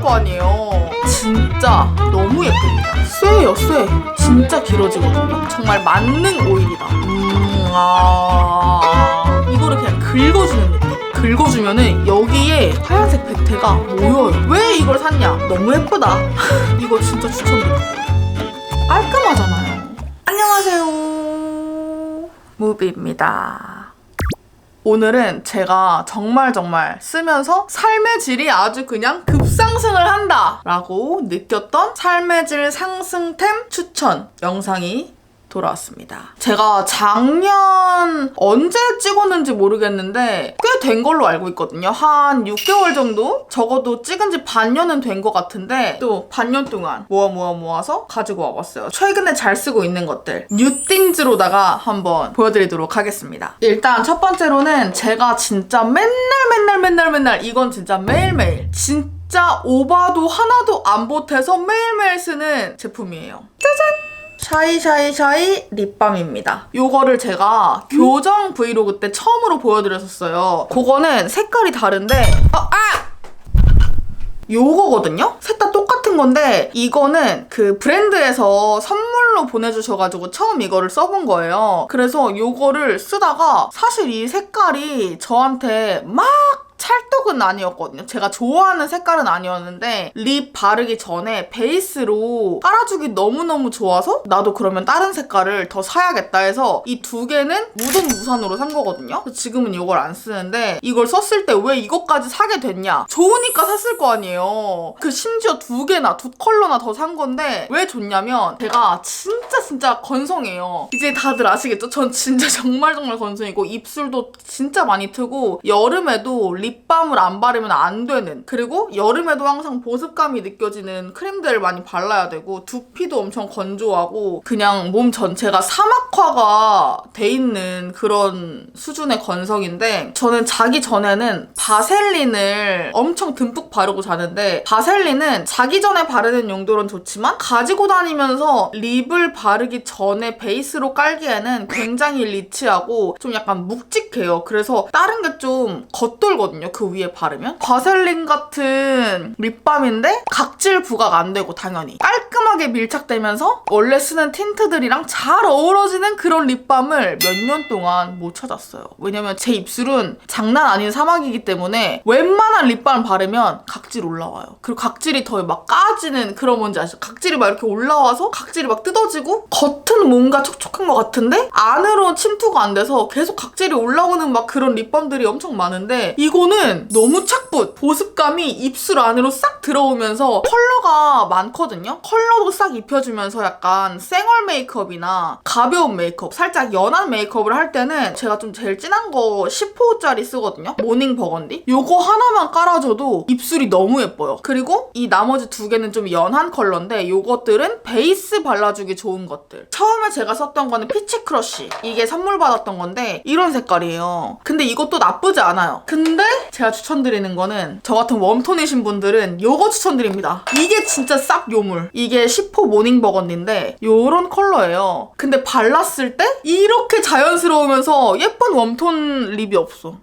거 아니에요. 진짜 너무 예쁩니다. 쇠예요, 쇠. 진짜 길어지거든요. 정말 만능 오일이다. 음, 아. 이거를 그냥 긁어주는 느낌. 긁어주면은 여기에 하얀색 백태가 모여요. 왜 이걸 샀냐? 너무 예쁘다. 이거 진짜 추천드립니다. 깔끔하잖아요. 안녕하세요. 무비입니다. 오늘은 제가 정말 정말 쓰면서 삶의 질이 아주 그냥 급상승을 한다 라고 느꼈던 삶의 질 상승템 추천 영상이 돌아왔습니다. 제가 작년 언제 찍었는지 모르겠는데 꽤 된 걸로 알고 있거든요. 한 6개월 정도? 적어도 찍은 지 반년은 된 것 같은데 또 반년 동안 모아 모아 모아서 가지고 와봤어요. 최근에 잘 쓰고 있는 것들 뉴띵즈로다가 한번 보여드리도록 하겠습니다. 일단 첫 번째로는 제가 진짜 맨날 맨날 맨날 맨날 이건 진짜 매일매일 진짜 오바도 하나도 안 보태서 매일매일 쓰는 제품이에요. 샤이샤이샤이 립밤입니다. 요거를 제가 교정 브이로그 때 처음으로 보여드렸었어요. 그거는 색깔이 다른데 어, 아! 요거거든요? 셋 다 똑같은 건데 이거는 그 브랜드에서 선물로 보내주셔가지고 처음 이거를 써본 거예요. 그래서 요거를 쓰다가 사실 이 색깔이 저한테 막 찰떡은 아니었거든요. 제가 좋아하는 색깔은 아니었는데 립 바르기 전에 베이스로 깔아주기 너무너무 좋아서 나도 그러면 다른 색깔을 더 사야겠다 해서 이 두 개는 무돈 무산으로 산 거거든요. 지금은 이걸 안 쓰는데 이걸 썼을 때 왜 이것까지 사게 됐냐? 좋으니까 샀을 거 아니에요. 그 심지어 두 개나 두 컬러나 더 산 건데 왜 좋냐면 제가 진짜 진짜 건성이에요. 이제 다들 아시겠죠? 전 진짜 정말 정말 건성이고 입술도 진짜 많이 트고 여름에도 립 밤을 안 바르면 안 되는 그리고 여름에도 항상 보습감이 느껴지는 크림들을 많이 발라야 되고 두피도 엄청 건조하고 그냥 몸 전체가 사막화가 돼 있는 그런 수준의 건성인데 저는 자기 전에는 바셀린을 엄청 듬뿍 바르고 자는데 바셀린은 자기 전에 바르는 용도는 좋지만 가지고 다니면서 립을 바르기 전에 베이스로 깔기에는 굉장히 리치하고 좀 약간 묵직해요. 그래서 다른 게 좀 겉돌거든요. 그 위에 바르면. 바셀린 같은 립밤인데 각질 부각 안 되고 당연히 깔끔하게 밀착되면서 원래 쓰는 틴트들이랑 잘 어우러지는 그런 립밤을 몇 년 동안 못 찾았어요. 왜냐면 제 입술은 장난 아닌 사막이기 때문에 웬만한 립밤을 바르면 각질 올라와요. 그리고 각질이 더 막 까지는 그런 뭔지 아시죠? 각질이 막 이렇게 올라와서 각질이 막 뜯어지고 겉은 뭔가 촉촉한 것 같은데 안으로 침투가 안 돼서 계속 각질이 올라오는 막 그런 립밤들이 엄청 많은데 이거 는 너무 착붙 보습감이 입술 안으로 싹 들어오면서 컬러가 많거든요. 컬러도 싹 입혀주면서 약간 쌩얼 메이크업이나 가벼운 메이크업 살짝 연한 메이크업을 할 때는 제가 좀 제일 진한 거 10호짜리 쓰거든요. 모닝 버건디 요거 하나만 깔아줘도 입술이 너무 예뻐요. 그리고 이 나머지 두 개는 좀 연한 컬러인데 요것들은 베이스 발라주기 좋은 것들. 처음에 제가 썼던 거는 피치 크러쉬. 이게 선물 받았던 건데 이런 색깔이에요. 근데 이것도 나쁘지 않아요. 근데 제가 추천드리는 거는 저 같은 웜톤이신 분들은 요거 추천드립니다. 이게 진짜 싹 요물. 이게 10호 모닝 버건디인데 요런 컬러예요. 근데 발랐을 때 이렇게 자연스러우면서 예쁜 웜톤 립이 없어.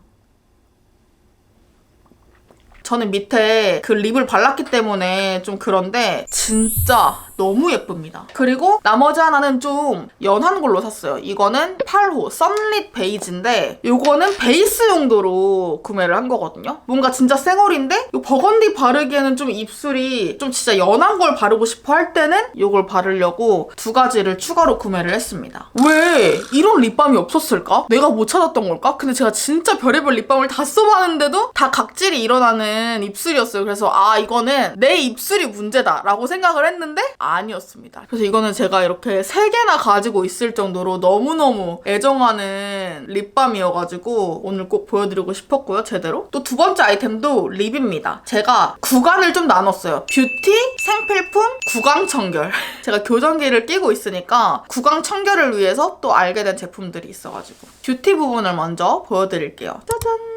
저는 밑에 그 립을 발랐기 때문에 좀 그런데 진짜 너무 예쁩니다. 그리고 나머지 하나는 좀 연한 걸로 샀어요. 이거는 8호 썬릿 베이지인데 이거는 베이스 용도로 구매를 한 거거든요. 뭔가 진짜 쌩얼인데 이 버건디 바르기에는 좀 입술이 좀 진짜 연한 걸 바르고 싶어 할 때는 이걸 바르려고 두 가지를 추가로 구매를 했습니다. 왜 이런 립밤이 없었을까? 내가 못 찾았던 걸까? 근데 제가 진짜 별의별 립밤을 다 써봤는데도 다 각질이 일어나는 입술이었어요. 그래서 아 이거는 내 입술이 문제다라고 생각을 했는데 아니었습니다. 그래서 이거는 제가 이렇게 세 개나 가지고 있을 정도로 너무너무 애정하는 립밤이어가지고 오늘 꼭 보여드리고 싶었고요, 제대로. 또 두 번째 아이템도 립입니다. 제가 구간을 좀 나눴어요. 뷰티, 생필품, 구강 청결. 제가 교정기를 끼고 있으니까 구강 청결을 위해서 또 알게 된 제품들이 있어가지고 뷰티 부분을 먼저 보여드릴게요. 짜잔!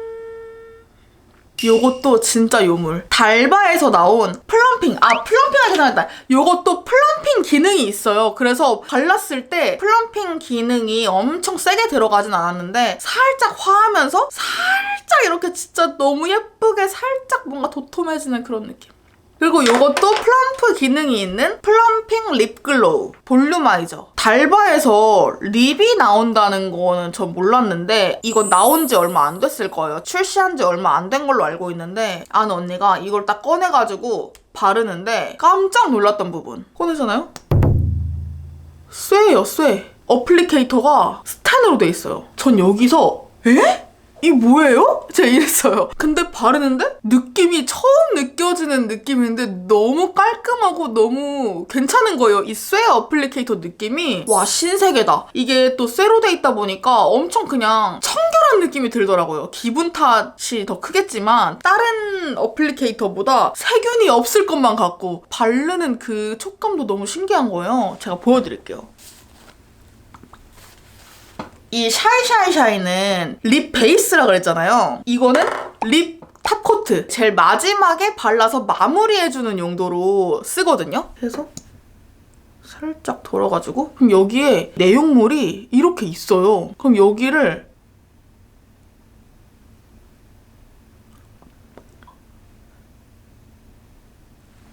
요것도 진짜 요물. 달바에서 나온 플럼핑. 아, 플럼핑하게 생각했다. 요것도 플럼핑 기능이 있어요. 그래서 발랐을 때 플럼핑 기능이 엄청 세게 들어가진 않았는데 살짝 화하면서 살짝 이렇게 진짜 너무 예쁘게 살짝 뭔가 도톰해지는 그런 느낌. 그리고 이것도 플럼프 기능이 있는 플럼핑 립 글로우 볼륨아이저. 달바에서 립이 나온다는 거는 전 몰랐는데 이건 나온 지 얼마 안 됐을 거예요. 출시한 지 얼마 안 된 걸로 알고 있는데 아는 언니가 이걸 딱 꺼내가지고 바르는데 깜짝 놀랐던 부분. 꺼내잖아요? 쇠예요, 쇠. 어플리케이터가 스텐으로 돼 있어요. 전 여기서 에? 이 뭐예요? 제가 이랬어요. 근데 바르는데 느낌이 처음 느껴지는 느낌인데 너무 깔끔하고 너무 괜찮은 거예요. 이 쇠 어플리케이터 느낌이 와 신세계다. 이게 또 쇠로 돼 있다 보니까 엄청 그냥 청결한 느낌이 들더라고요. 기분 탓이 더 크겠지만 다른 어플리케이터보다 세균이 없을 것만 같고 바르는 그 촉감도 너무 신기한 거예요. 제가 보여드릴게요. 이 샤이샤이샤이는 립 베이스라 그랬잖아요. 이거는 립 탑코트. 제일 마지막에 발라서 마무리해주는 용도로 쓰거든요. 그래서 살짝 돌아가지고 그럼 여기에 내용물이 이렇게 있어요. 그럼 여기를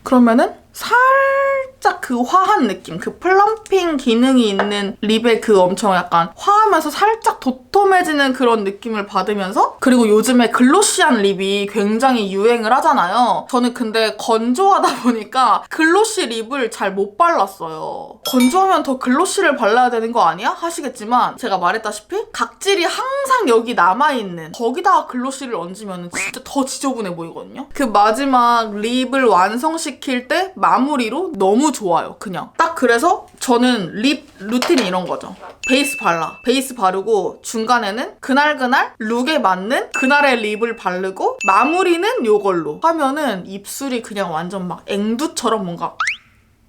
그러면은 살짝 그 화한 느낌, 그 플럼핑 기능이 있는 립의 그 엄청 약간 화하면서 살짝 도톰해지는 그런 느낌을 받으면서 그리고 요즘에 글로시한 립이 굉장히 유행을 하잖아요. 저는 근데 건조하다 보니까 글로시 립을 잘 못 발랐어요. 건조하면 더 글로시를 발라야 되는 거 아니야? 하시겠지만 제가 말했다시피 각질이 항상 여기 남아있는 거기다가 글로시를 얹으면 진짜 더 지저분해 보이거든요. 그 마지막 립을 완성시킬 때 마무리로 너무 좋아요. 그냥 딱 그래서 저는 립 루틴이 이런 거죠. 베이스 발라. 베이스 바르고 중간에는 그날그날 룩에 맞는 그날의 립을 바르고 마무리는 요걸로 하면은 입술이 그냥 완전 막 앵두처럼 뭔가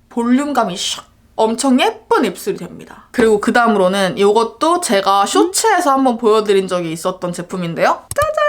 볼륨감이 샥 엄청 예쁜 입술이 됩니다. 그리고 그 다음으로는 이것도 제가 쇼츠에서 한번 보여드린 적이 있었던 제품인데요. 짜잔!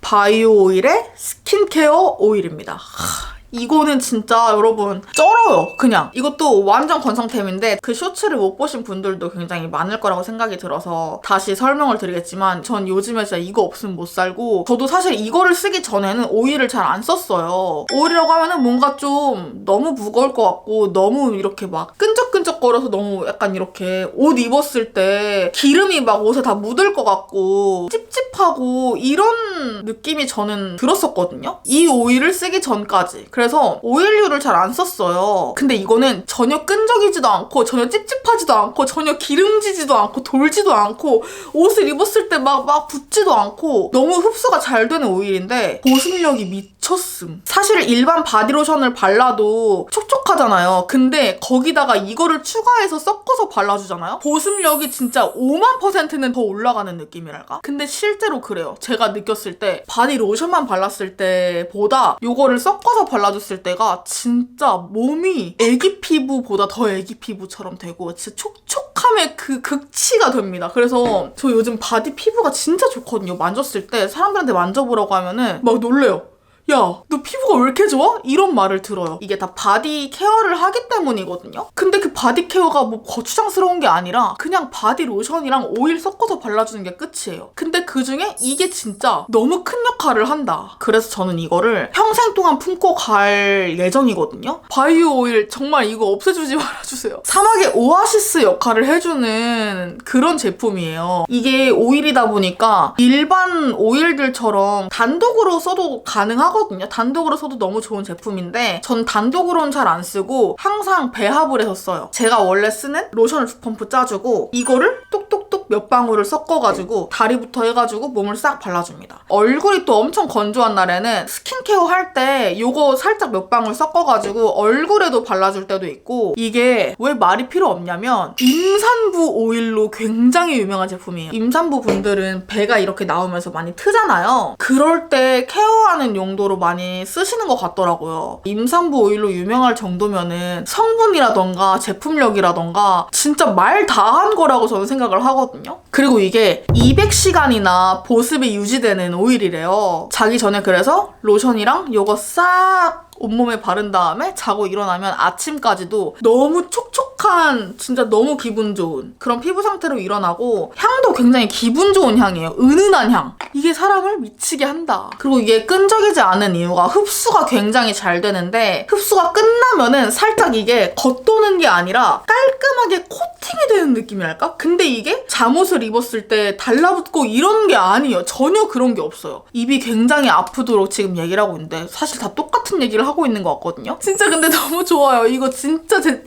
바이오 오일의 스킨케어 오일입니다. 하, 이거는 진짜 여러분 쩔어요 그냥. 이것도 완전 건성템인데 그 쇼츠를 못 보신 분들도 굉장히 많을 거라고 생각이 들어서 다시 설명을 드리겠지만 전 요즘에 진짜 이거 없으면 못 살고 저도 사실 이거를 쓰기 전에는 오일을 잘 안 썼어요. 오일이라고 하면은 뭔가 좀 너무 무거울 것 같고 너무 이렇게 막 끈적끈적거려서 너무 약간 이렇게 옷 입었을 때 기름이 막 옷에 다 묻을 것 같고 찝찝하고 이런 느낌이 저는 들었었거든요. 이 오일을 쓰기 전까지. 그래서 오일류를 잘 안 썼어요. 근데 이거는 전혀 끈적이지도 않고 전혀 찝찝하지도 않고 전혀 기름지지도 않고 돌지도 않고 옷을 입었을 때 막 막 붙지도 않고 너무 흡수가 잘 되는 오일인데 보습력이 미쳤음. 사실 일반 바디로션을 발라도 촉촉하잖아요. 근데 거기다가 이거를 추가해서 섞어서 발라주잖아요. 보습력이 진짜 5만 퍼센트는 더 올라가는 느낌이랄까? 근데 실제로 그래요. 제가 느꼈을 때 바디로션만 발랐을 때보다 이거를 섞어서 발라 줬을 때가 진짜 몸이 애기 피부보다 더 애기 피부처럼 되고 진짜 촉촉함의 그 극치가 됩니다. 그래서 저 요즘 바디 피부가 진짜 좋거든요. 만졌을 때 사람들한테 만져보라고 하면은 막 놀래요. 야, 너 피부가 왜 이렇게 좋아? 이런 말을 들어요. 이게 다 바디 케어를 하기 때문이거든요. 근데 그 바디 케어가 뭐 거추장스러운 게 아니라 그냥 바디 로션이랑 오일 섞어서 발라주는 게 끝이에요. 근데 그 중에 이게 진짜 너무 큰 역할을 한다. 그래서 저는 이거를 평생 동안 품고 갈 예정이거든요. 바이오 오일 정말 이거 없애주지 말아주세요. 사막의 오아시스 역할을 해주는 그런 제품이에요. 이게 오일이다 보니까 일반 오일들처럼 단독으로 써도 가능하고 하거든요. 단독으로 써도 너무 좋은 제품인데 전 단독으로는 잘 안 쓰고 항상 배합을 해서 써요. 제가 원래 쓰는 로션을 두 펌프 짜주고 이거를 똑똑 똑몇 방울을 섞어가지고 다리부터 해가지고 몸을 싹 발라줍니다. 얼굴이 또 엄청 건조한 날에는 스킨케어 할때 이거 살짝 몇 방울 섞어가지고 얼굴에도 발라줄 때도 있고 이게 왜 말이 필요 없냐면 임산부 오일로 굉장히 유명한 제품이에요. 임산부 분들은 배가 이렇게 나오면서 많이 트잖아요. 그럴 때 케어하는 용도 정도로 많이 쓰시는 것 같더라고요. 임산부 오일로 유명할 정도면은 성분이라던가 제품력이라던가 진짜 말 다 한 거라고 저는 생각을 하거든요. 그리고 이게 200시간이나 보습이 유지되는 오일이래요. 자기 전에 그래서 로션이랑 이거 싹 온몸에 바른 다음에 자고 일어나면 아침까지도 너무 촉촉한 진짜 너무 기분 좋은 그런 피부 상태로 일어나고 향도 굉장히 기분 좋은 향이에요. 은은한 향. 이게 사람을 미치게 한다. 그리고 이게 끈적이지 않은 이유가 흡수가 굉장히 잘 되는데 흡수가 끝나면은 살짝 이게 겉도는 게 아니라 깔끔하게 코팅이 되는 느낌이랄까? 근데 이게 잠옷을 입었을 때 달라붙고 이런 게 아니에요. 전혀 그런 게 없어요. 입이 굉장히 아프도록 지금 얘기를 하고 있는데 사실 다 똑같은 얘기를 하고 있는 것 같거든요. 진짜 근데 너무 좋아요. 이거 진짜 제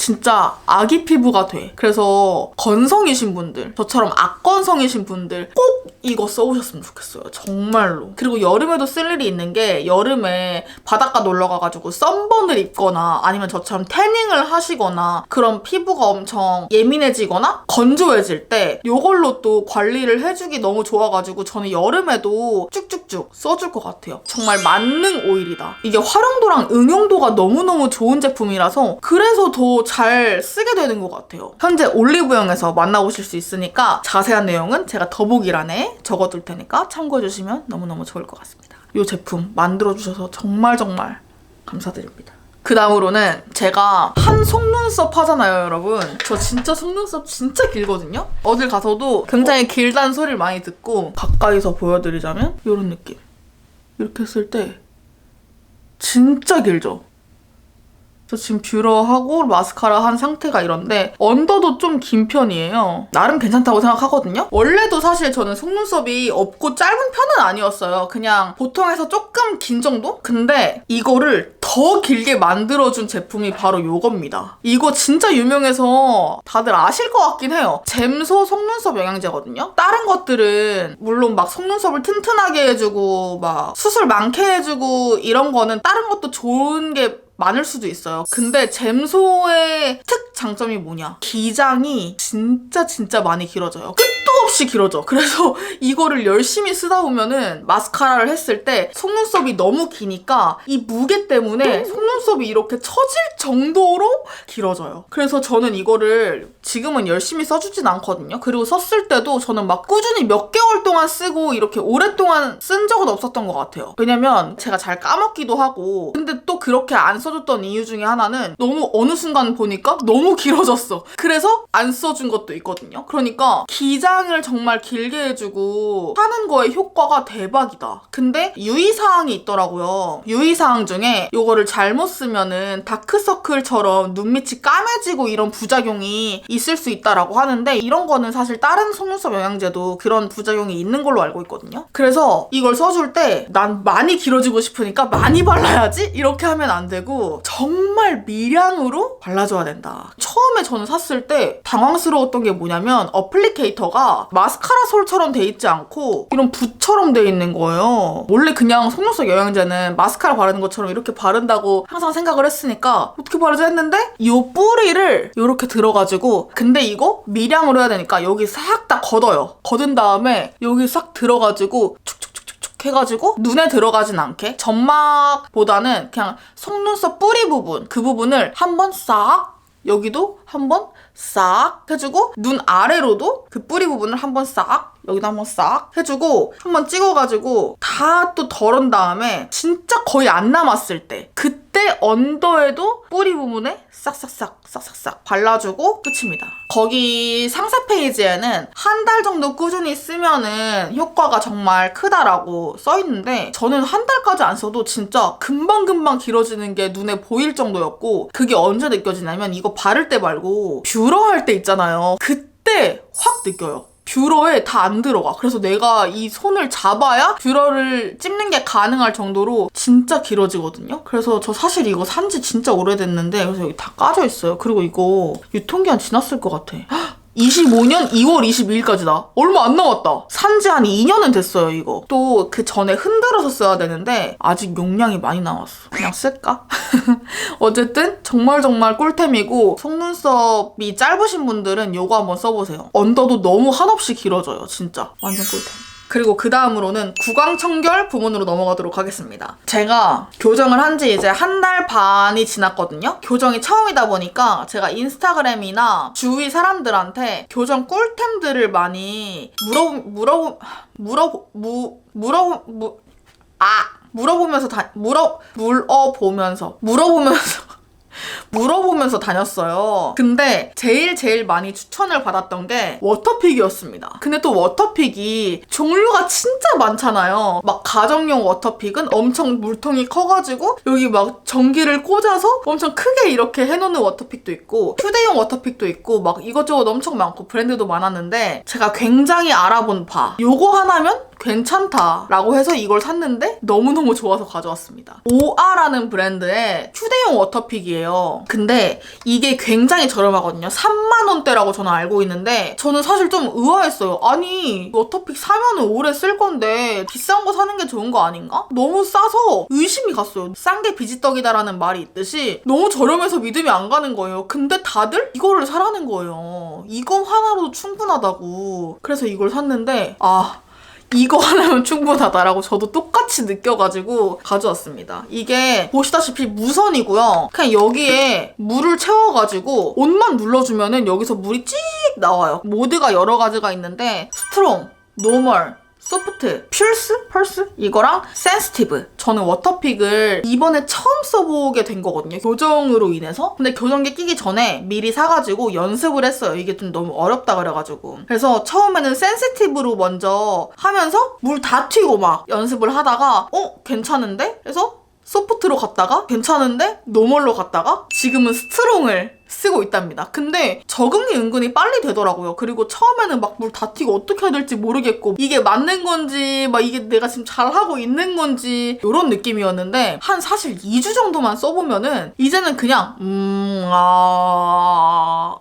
진짜 아기 피부가 돼. 그래서 건성이신 분들, 저처럼 악건성이신 분들 꼭 이거 써보셨으면 좋겠어요. 정말로. 그리고 여름에도 쓸 일이 있는 게 여름에 바닷가 놀러 가가지고 썬번을 입거나 아니면 저처럼 태닝을 하시거나 그런 피부가 엄청 예민해지거나 건조해질 때 이걸로 또 관리를 해주기 너무 좋아가지고 저는 여름에도 쭉쭉쭉 써줄 것 같아요. 정말 만능 오일이다. 이게 활용도랑 응용도가 너무너무 좋은 제품이라서 그래서 더잘 쓰게 되는 것 같아요. 현재 올리브영에서 만나보실 수 있으니까 자세한 내용은 제가 더보기란에 적어둘 테니까 참고해주시면 너무너무 좋을 것 같습니다. 이 제품 만들어주셔서 정말 정말 감사드립니다. 그 다음으로는 제가 한 속눈썹 하잖아요, 여러분. 저 진짜 속눈썹 진짜 길거든요? 어딜 가서도 굉장히 길다는 소리를 많이 듣고 가까이서 보여드리자면 이런 느낌. 이렇게 했을 때 진짜 길죠? 저 지금 뷰러하고 마스카라 한 상태가 이런데 언더도 좀 긴 편이에요. 나름 괜찮다고 생각하거든요. 원래도 사실 저는 속눈썹이 없고 짧은 편은 아니었어요. 그냥 보통에서 조금 긴 정도? 근데 이거를 더 길게 만들어준 제품이 바로 이겁니다. 이거 진짜 유명해서 다들 아실 것 같긴 해요. 잼소 속눈썹 영양제거든요. 다른 것들은 물론 막 속눈썹을 튼튼하게 해주고 막 수술 많게 해주고 이런 거는 다른 것도 좋은 게 많을 수도 있어요. 근데 잼소의 특 장점이 뭐냐? 기장이 진짜 진짜 많이 길어져요. 끝도 없이 길어져. 그래서 이거를 열심히 쓰다 보면은 마스카라를 했을 때 속눈썹이 너무 기니까 이 무게 때문에 속눈썹이 이렇게 처질 정도로 길어져요. 그래서 저는 이거를 지금은 열심히 써주진 않거든요. 그리고 썼을 때도 저는 막 꾸준히 몇 개월 동안 쓰고 이렇게 오랫동안 쓴 적은 없었던 것 같아요. 왜냐면 제가 잘 까먹기도 하고 근데 또 그렇게 안 써줬던 이유 중에 하나는 너무 어느 순간 보니까 너무 길어졌어. 그래서 안 써준 것도 있거든요. 그러니까 기장을 정말 길게 해주고 하는 거에 효과가 대박이다. 근데 유의사항이 있더라고요. 유의사항 중에 이거를 잘못 쓰면은 다크서클처럼 눈밑이 까매지고 이런 부작용이 있을 수 있다라고 하는데 이런 거는 사실 다른 속눈썹 영양제도 그런 부작용이 있는 걸로 알고 있거든요. 그래서 이걸 써줄 때 난 많이 길어지고 싶으니까 많이 발라야지 이렇게 하면 안 되고 정말 미량으로 발라줘야 된다. 처음에 저는 샀을 때 당황스러웠던 게 뭐냐면 어플리케이터가 마스카라 솔처럼 돼 있지 않고 이런 붓처럼 돼 있는 거예요. 원래 그냥 속눈썹 영양제는 마스카라 바르는 것처럼 이렇게 바른다고 항상 생각을 했으니까 어떻게 바르지 했는데 이 뿌리를 이렇게 들어가지고 근데 이거 미량으로 해야 되니까 여기 싹 다 걷어요. 걷은 다음에 여기 싹 들어가지고 축축축축축 해가지고 눈에 들어가진 않게 점막보다는 그냥 속눈썹 뿌리 부분 그 부분을 한번 싹 여기도 한번 싹 해주고 눈 아래로도 그 뿌리 부분을 한번 싹 여기도 한번 싹 해주고 한번 찍어가지고 다 또 덜은 다음에 진짜 거의 안 남았을 때 그때 언더에도 뿌리 부분에 싹싹싹 싹싹싹 발라주고 끝입니다. 거기 상세 페이지에는 한 달 정도 꾸준히 쓰면은 효과가 정말 크다라고 써있는데 저는 한 달까지 안 써도 진짜 금방금방 길어지는 게 눈에 보일 정도였고 그게 언제 느껴지냐면 이거 바를 때 말고 뷰러 할 때 있잖아요. 그때 확 느껴요. 뷰러에 다 안 들어가. 그래서 내가 이 손을 잡아야 뷰러를 찝는 게 가능할 정도로 진짜 길어지거든요. 그래서 저 사실 이거 산 지 진짜 오래됐는데 그래서 여기 다 까져 있어요. 그리고 이거 유통기한 지났을 것 같아. 25년 2월 22일까지다. 얼마 안 남았다. 산지 한 2년은 됐어요, 이거. 또 그 전에 흔들어서 써야 되는데 아직 용량이 많이 남았어. 그냥 쓸까? 어쨌든 정말 정말 꿀템이고 속눈썹이 짧으신 분들은 이거 한번 써보세요. 언더도 너무 한없이 길어져요, 진짜. 완전 꿀템. 그리고 그 다음으로는 구강청결 부분으로 넘어가도록 하겠습니다. 제가 교정을 한 지 이제 한 달 반이 지났거든요. 교정이 처음이다 보니까 제가 인스타그램이나 주위 사람들한테 교정 꿀템들을 많이 물어 물어 물어 무 물어 무 아. 물어보면서 다 물어 물어보면서 물어보면서 물어보면서 다녔어요. 근데 제일 제일 많이 추천을 받았던 게 워터픽이었습니다. 근데 또 워터픽이 종류가 진짜 많잖아요. 막 가정용 워터픽은 엄청 물통이 커가지고 여기 막 전기를 꽂아서 엄청 크게 이렇게 해놓는 워터픽도 있고 휴대용 워터픽도 있고 막 이것저것 엄청 많고 브랜드도 많았는데 제가 굉장히 알아본 바 요거 하나면 괜찮다라고 해서 이걸 샀는데 너무너무 좋아서 가져왔습니다. 오아라는 브랜드의 휴대용 워터픽이에요. 근데 이게 굉장히 저렴하거든요. 3만 원대라고 저는 알고 있는데 저는 사실 좀 의아했어요. 아니 워터픽 사면은 오래 쓸 건데 비싼 거 사는 게 좋은 거 아닌가? 너무 싸서 의심이 갔어요. 싼 게 비지떡이다라는 말이 있듯이 너무 저렴해서 믿음이 안 가는 거예요. 근데 다들 이거를 사라는 거예요. 이거 하나로도 충분하다고. 그래서 이걸 샀는데 아 이거 하나면 충분하다라고 저도 똑같이 느껴가지고 가져왔습니다. 이게 보시다시피 무선이고요. 그냥 여기에 물을 채워가지고 온만 눌러주면은 여기서 물이 찍 나와요. 모드가 여러 가지가 있는데 스트롱, 노멀, 소프트, 퓰스? 펄스? 이거랑 센스티브. 저는 워터픽을 이번에 처음 써보게 된 거거든요. 교정으로 인해서. 근데 교정기 끼기 전에 미리 사가지고 연습을 했어요. 이게 좀 너무 어렵다 그래가지고. 그래서 처음에는 센시티브로 먼저 하면서 물 다 튀고 막 연습을 하다가 어? 괜찮은데? 그래서 소프트로 갔다가 괜찮은데 노멀로 갔다가 지금은 스트롱을 쓰고 있답니다. 근데 적응이 은근히 빨리 되더라고요. 그리고 처음에는 막 물 다 튀고 어떻게 해야 될지 모르겠고 이게 맞는 건지 막 이게 내가 지금 잘하고 있는 건지 이런 느낌이었는데 한 사실 2주 정도만 써보면은 이제는 그냥 음... 아...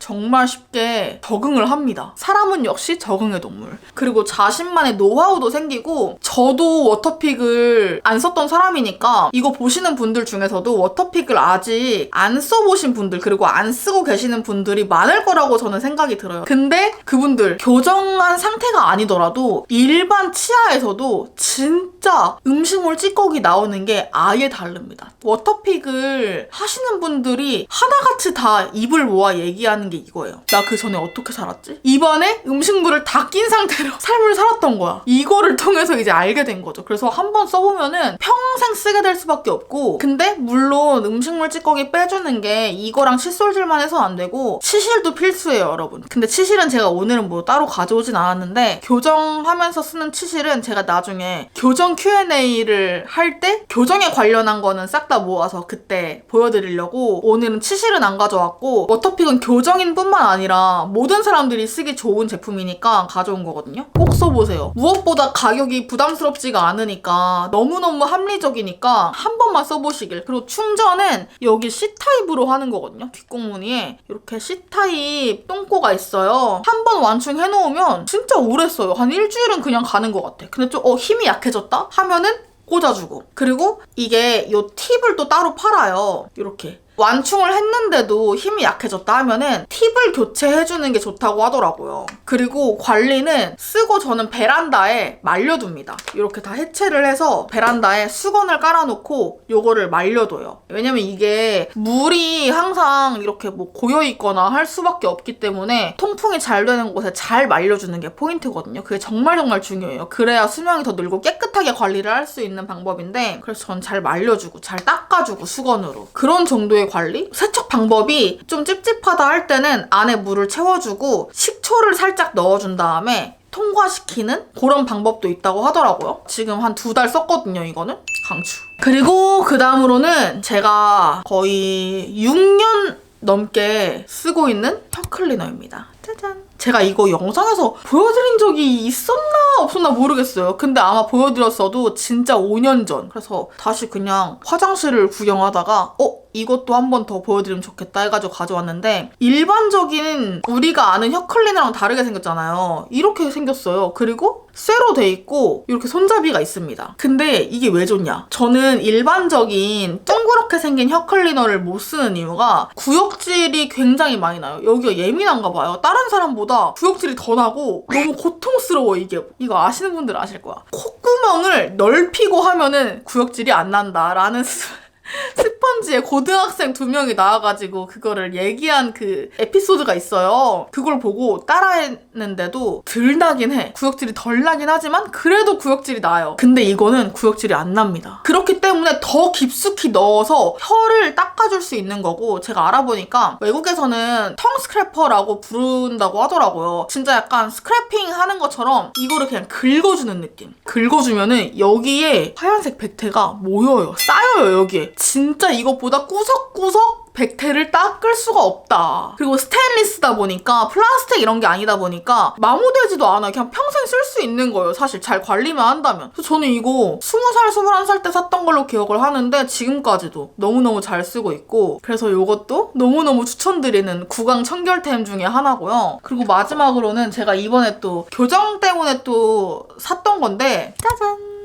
정말 쉽게 적응을 합니다. 사람은 역시 적응의 동물. 그리고 자신만의 노하우도 생기고 저도 워터픽을 안 썼던 사람이니까 이거 보시는 분들 중에서도 워터픽을 아직 안 써보신 분들 그리고 안 쓰고 계시는 분들이 많을 거라고 저는 생각이 들어요. 근데 그분들 교정한 상태가 아니더라도 일반 치아에서도 진짜 음식물 찌꺼기 나오는 게 아예 다릅니다. 워터픽을 하시는 분들이 하나같이 다 입을 모아 얘기하는 게 이거예요. 나 그 전에 어떻게 살았지? 이번에 음식물을 다 낀 상태로 삶을 살았던 거야. 이거를 통해서 이제 알게 된 거죠. 그래서 한 번 써보면은 평생 쓰게 될 수밖에 없고 근데 물론 음식물 찌꺼기 빼주는 게 이거랑 칫솔질만 해서 안 되고 치실도 필수예요 여러분. 근데 치실은 제가 오늘은 뭐 따로 가져오진 않았는데 교정하면서 쓰는 치실은 제가 나중에 교정 Q&A를 할 때 교정에 관련한 거는 싹 다 모아서 그때 보여드리려고 오늘은 치실은 안 가져왔고 워터픽은 교정인 뿐만 아니라 모든 사람들이 쓰기 좋은 제품이니까 가져온 거거든요. 꼭 써보세요. 무엇보다 가격이 부담스럽지가 않으니까 너무너무 합리적이니까 한 번만 써보시길. 그리고 충전은 여기 C타입으로 하는 거거든요. 뒷공무니에 이렇게 C타입 똥꼬가 있어요. 한 번 완충해놓으면 진짜 오래 써요. 한 일주일은 그냥 가는 것 같아. 근데 좀 어, 힘이 약해졌다? 하면은 꽂아주고. 그리고 이게 이 팁을 또 따로 팔아요. 이렇게. 완충을 했는데도 힘이 약해졌다 하면은 팁을 교체해주는 게 좋다고 하더라고요. 그리고 관리는 쓰고 저는 베란다에 말려둡니다. 이렇게 다 해체를 해서 베란다에 수건을 깔아놓고 요거를 말려둬요. 왜냐면 이게 물이 항상 이렇게 뭐 고여있거나 할 수밖에 없기 때문에 통풍이 잘 되는 곳에 잘 말려주는 게 포인트거든요. 그게 정말 정말 중요해요. 그래야 수명이 더 늘고 깨끗하게 관리를 할 수 있는 방법인데 그래서 전 잘 말려주고 잘 닦아주고 수건으로 그런 정도의 관리? 세척 방법이 좀 찝찝하다 할 때는 안에 물을 채워주고 식초를 살짝 넣어준 다음에 통과시키는 그런 방법도 있다고 하더라고요. 지금 한 두 달 썼거든요, 이거는. 강추. 그리고 그 다음으로는 제가 거의 6년 넘게 쓰고 있는 턱클리너입니다. 짜잔. 제가 이거 영상에서 보여드린 적이 있었나 없었나 모르겠어요. 근데 아마 보여드렸어도 진짜 5년 전. 그래서 다시 그냥 화장실을 구경하다가 어? 이것도 한 번 더 보여드리면 좋겠다 해가지고 가져왔는데 일반적인 우리가 아는 혀클리너랑 다르게 생겼잖아요. 이렇게 생겼어요. 그리고 쇠로 돼 있고 이렇게 손잡이가 있습니다. 근데 이게 왜 좋냐? 저는 일반적인 둥그렇게 생긴 혀클리너를 못 쓰는 이유가 구역질이 굉장히 많이 나요. 여기가 예민한가 봐요. 다른 사람보다 구역질이 더 나고 너무 고통스러워 이게. 이거 아시는 분들 아실 거야. 콧구멍을 넓히고 하면은 구역질이 안 난다라는 스펀지에 고등학생 두 명이 나와가지고 그거를 얘기한 그 에피소드가 있어요. 그걸 보고 따라했는데도 덜 나긴 해. 구역질이 덜 나긴 하지만 그래도 구역질이 나요. 근데 이거는 구역질이 안 납니다. 그렇기 때문에 더 깊숙이 넣어서 혀를 닦아줄 수 있는 거고 제가 알아보니까 외국에서는 텅 스크래퍼라고 부른다고 하더라고요. 진짜 약간 스크래핑 하는 것처럼 이거를 그냥 긁어주는 느낌. 긁어주면은 여기에 하얀색 백태가 모여요. 쌓여요, 여기에. 진짜 이것보다 꾸석꾸석 백태를 닦을 수가 없다. 그리고 스테인리스다 보니까 플라스틱 이런 게 아니다 보니까 마모되지도 않아요. 그냥 평생 쓸 수 있는 거예요. 사실 잘 관리만 한다면. 그래서 저는 이거 20살, 21살 때 샀던 걸로 기억을 하는데 지금까지도 너무너무 잘 쓰고 있고 그래서 이것도 너무너무 추천드리는 구강 청결템 중에 하나고요. 그리고 마지막으로는 제가 이번에 또 교정 때문에 또 샀던 건데 짜잔!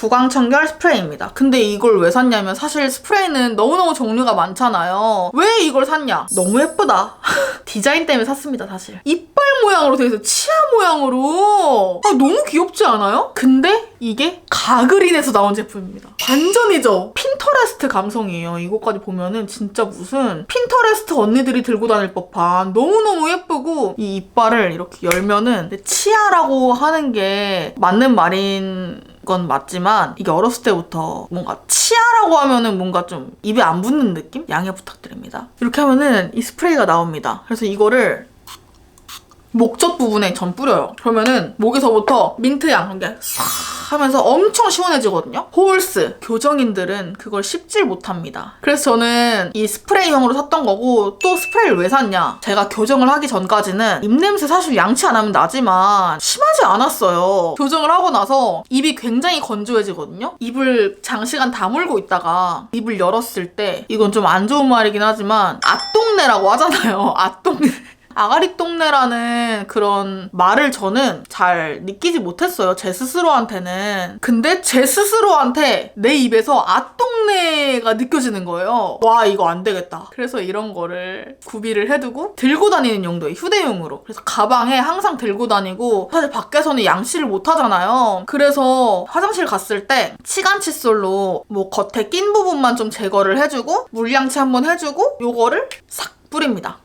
구강청결 스프레이입니다. 근데 이걸 왜 샀냐면 사실 스프레이는 너무너무 종류가 많잖아요. 왜 이걸 샀냐? 너무 예쁘다. 디자인 때문에 샀습니다, 사실. 이빨 모양으로 되어 있어. 치아 모양으로. 아, 너무 귀엽지 않아요? 근데 이게 가그린에서 나온 제품입니다. 완전이죠? 핀터레스트 감성이에요. 이거까지 보면은 진짜 무슨 핀터레스트 언니들이 들고 다닐 법한 너무너무 예쁘고 이 이빨을 이렇게 열면은 치아라고 하는 게 맞는 말인 건 맞지만 이게 어렸을 때부터 뭔가 치아라고 하면은 뭔가 좀 입에 안 붙는 느낌? 양해 부탁드립니다. 이렇게 하면은 이 스프레이가 나옵니다. 그래서 이거를 목젖 부분에 전 뿌려요. 그러면은 목에서부터 민트향 이게 싹 하면서 엄청 시원해지거든요. 홀스 교정인들은 그걸 씹질 못합니다. 그래서 저는 이 스프레이형으로 샀던 거고 또 스프레이를 왜 샀냐? 제가 교정을 하기 전까지는 입냄새 사실 양치 안 하면 나지만 심하지 않았어요. 교정을 하고 나서 입이 굉장히 건조해지거든요. 입을 장시간 다물고 있다가 입을 열었을 때 이건 좀 안 좋은 말이긴 하지만 아똥내라고 하잖아요. 아똥내. 아가리 똥내라는 그런 말을 저는 잘 느끼지 못했어요. 제 스스로한테는. 근데 제 스스로한테 내 입에서 아똥내가 느껴지는 거예요. 와, 이거 안 되겠다. 그래서 이런 거를 구비를 해두고 들고 다니는 용도의 휴대용으로. 그래서 가방에 항상 들고 다니고 사실 밖에서는 양치를 못 하잖아요. 그래서 화장실 갔을 때 치간 칫솔로 뭐 겉에 낀 부분만 좀 제거를 해주고 물양치 한번 해주고 요거를 싹 뿌립니다.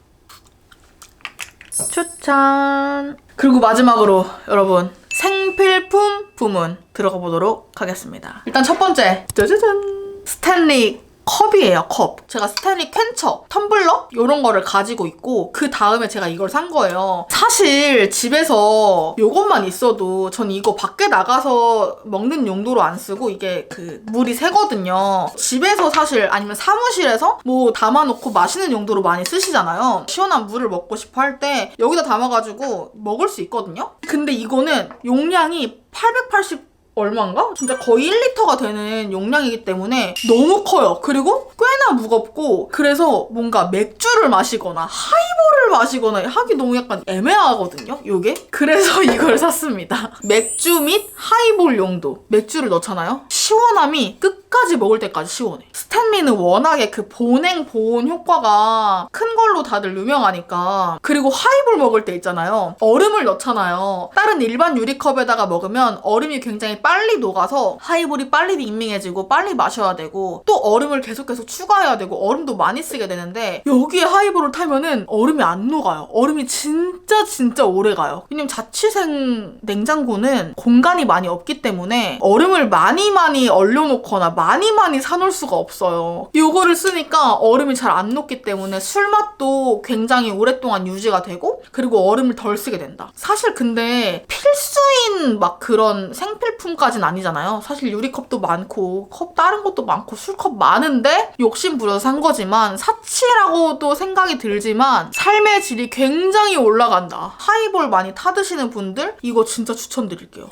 추천. 그리고 마지막으로 여러분 생필품 부문 들어가 보도록 하겠습니다. 일단 첫 번째 짜자잔 스탠리 컵이에요 컵. 제가 스탠리 캔처 텀블러 이런 거를 가지고 있고 그 다음에 제가 이걸 산 거예요. 사실 집에서 이것만 있어도 전 이거 밖에 나가서 먹는 용도로 안 쓰고 이게 그 물이 새거든요. 집에서 사실 아니면 사무실에서 뭐 담아놓고 마시는 용도로 많이 쓰시잖아요. 시원한 물을 먹고 싶어 할 때 여기다 담아가지고 먹을 수 있거든요. 근데 이거는 용량이 880 얼마인가? 진짜 거의 1리터가 되는 용량이기 때문에 너무 커요. 그리고 꽤나 무겁고 그래서 뭔가 맥주를 마시거나 하이볼을 마시거나 하기 너무 약간 애매하거든요. 요게. 그래서 이걸 샀습니다. 맥주 및 하이볼 용도. 맥주를 넣잖아요. 시원함이 끝까지 먹을 때까지 시원해. 스탠리는 워낙에 그 보냉 보온 효과가 큰 걸로 다들 유명하니까 그리고 하이볼 먹을 때 있잖아요. 얼음을 넣잖아요. 다른 일반 유리컵에다가 먹으면 얼음이 굉장히 빨리 녹아서 하이볼이 빨리 밍밍해지고 빨리 마셔야 되고 또 얼음을 계속 계속 추가해야 되고 얼음도 많이 쓰게 되는데 여기에 하이볼을 타면은 얼음이 안 녹아요. 얼음이 진짜 진짜 오래 가요. 왜냐면 자취생 냉장고는 공간이 많이 없기 때문에 얼음을 많이 많이 얼려놓거나 많이 많이 사놓을 수가 없어요. 이거를 쓰니까 얼음이 잘 안 녹기 때문에 술 맛도 굉장히 오랫동안 유지가 되고 그리고 얼음을 덜 쓰게 된다. 사실 근데 필수인 막 그런 생필품 까지는 아니잖아요. 사실 유리컵도 많고 컵 다른 것도 많고 술컵 많은데 욕심 부려서 산 거지만 사치라고도 생각이 들지만 삶의 질이 굉장히 올라간다. 하이볼 많이 타드시는 분들 이거 진짜 추천드릴게요.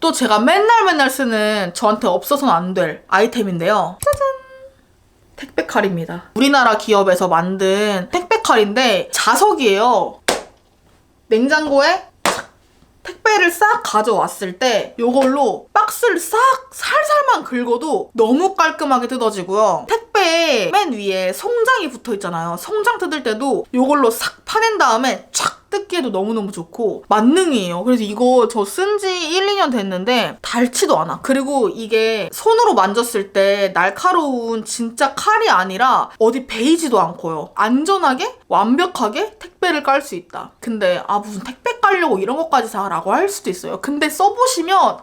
또 제가 맨날 맨날 쓰는 저한테 없어서는 안 될 아이템인데요. 짜잔! 택배 칼입니다. 우리나라 기업에서 만든 택배 칼인데 자석이에요. 냉장고에 택배를 싹 가져왔을 때 이걸로 박스를 싹 살살만 긁어도 너무 깔끔하게 뜯어지고요. 택배에 맨 위에 송장이 붙어 있잖아요. 송장 뜯을 때도 이걸로 싹 파낸 다음에 촥 뜯기에도 너무너무 좋고 만능이에요. 그래서 이거 저 쓴 지 1, 2년 됐는데 닳지도 않아. 그리고 이게 손으로 만졌을 때 날카로운 진짜 칼이 아니라 어디 베이지도 않고요. 안전하게 완벽하게 택배를 깔 수 있다. 근데 아 무슨 택배 깔려고 이런 것까지 사라고 할 수도 있어요. 근데 써보시면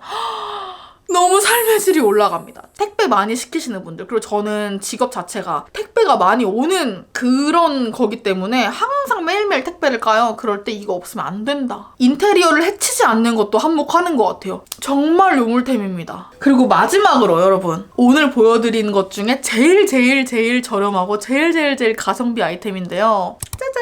너무 삶의 질이 올라갑니다. 택배 많이 시키시는 분들 그리고 저는 직업 자체가 택배가 많이 오는 그런 거기 때문에 항상 매일매일 택배를 까요. 그럴 때 이거 없으면 안 된다. 인테리어를 해치지 않는 것도 한몫하는 것 같아요. 정말 요물템입니다. 그리고 마지막으로 여러분 오늘 보여드리는 것 중에 제일 제일 제일 저렴하고 제일 제일 제일 가성비 아이템인데요. 짜잔!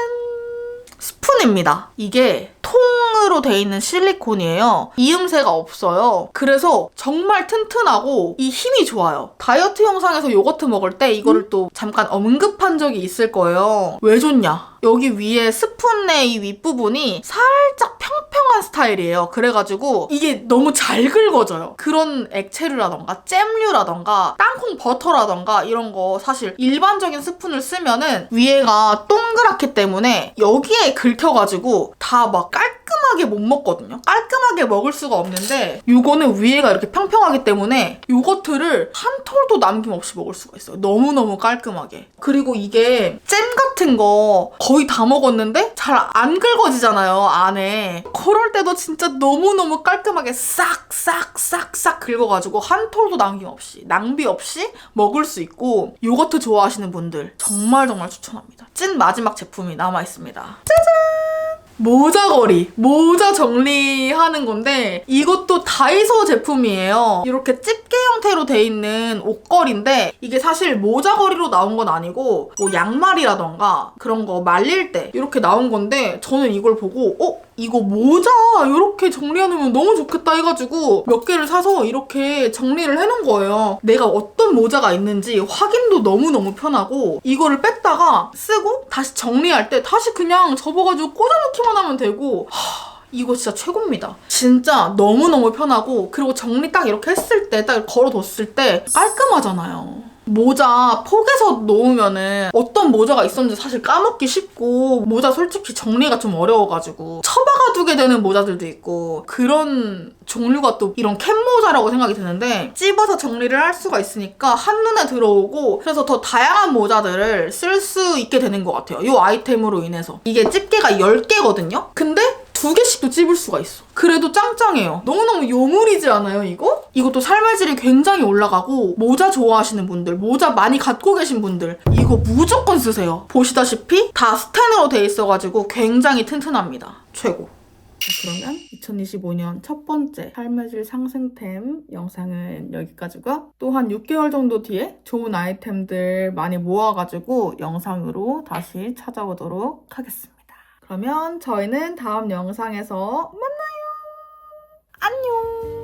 스푼입니다. 이게 통으로 돼 있는 실리콘이에요. 이음새가 없어요. 그래서 정말 튼튼하고 이 힘이 좋아요. 다이어트 영상에서 요거트 먹을 때 이거를 또 잠깐 언급한 적이 있을 거예요. 왜 좋냐? 여기 위에 스푼의 이 윗부분이 살짝 평평한 스타일이에요. 그래가지고 이게 너무 잘 긁어져요. 그런 액체류라던가 잼류라던가 땅콩 버터라던가 이런 거 사실 일반적인 스푼을 쓰면은 위에가 동그랗기 때문에 여기에 긁혀가지고 다막 깔끔하게 못 먹거든요. 깔끔하게 먹을 수가 없는데 요거는 위에가 이렇게 평평하기 때문에 요거트를 한 톨도 남김없이 먹을 수가 있어요. 너무너무 깔끔하게. 그리고 이게 잼 같은 거 거의 다 먹었는데 잘 안 긁어지잖아요, 안에. 그럴 때도 진짜 너무너무 깔끔하게 싹싹싹싹 긁어가지고 한 톨도 남김없이, 낭비 없이 먹을 수 있고 요거트 좋아하시는 분들 정말 정말 추천합니다. 찐 마지막 제품이 남아있습니다. 모자걸이 모자 정리하는 건데 이것도 다이소 제품이에요 이렇게 집게 형태로 돼 있는 옷걸이인데 이게 사실 모자걸이로 나온 건 아니고 뭐 양말이라던가 그런 거 말릴 때 이렇게 나온 건데 저는 이걸 보고 어? 이거 모자 이렇게 정리해놓으면 너무 좋겠다 해가지고 몇 개를 사서 이렇게 정리를 해놓은 거예요. 내가 어떤 모자가 있는지 확인도 너무너무 편하고 이거를 뺐다가 쓰고 다시 정리할 때 다시 그냥 접어가지고 꽂아놓기만 하면 되고 하, 이거 진짜 최고입니다. 진짜 너무너무 편하고 그리고 정리 딱 이렇게 했을 때 딱 걸어뒀을 때 깔끔하잖아요. 모자 폭에서 놓으면은 어떤 모자가 있었는지 사실 까먹기 쉽고 모자 솔직히 정리가 좀 어려워가지고 처박아 두게 되는 모자들도 있고 그런 종류가 또 이런 캡 모자라고 생각이 드는데 찝어서 정리를 할 수가 있으니까 한눈에 들어오고 그래서 더 다양한 모자들을 쓸 수 있게 되는 것 같아요. 이 아이템으로 인해서 이게 집게가 10개거든요? 근데 두 개씩도 찝을 수가 있어. 그래도 짱짱해요. 너무너무 요물이지 않아요, 이거? 이것도 삶의 질이 굉장히 올라가고, 모자 좋아하시는 분들, 모자 많이 갖고 계신 분들, 이거 무조건 쓰세요. 보시다시피 다 스텐으로 돼 있어가지고 굉장히 튼튼합니다. 최고. 자, 그러면 2025년 첫 번째 삶의 질 상승템 영상은 여기까지고요. 또 한 6개월 정도 뒤에 좋은 아이템들 많이 모아가지고 영상으로 다시 찾아오도록 하겠습니다. 그러면 저희는 다음 영상에서 만나요. 안녕.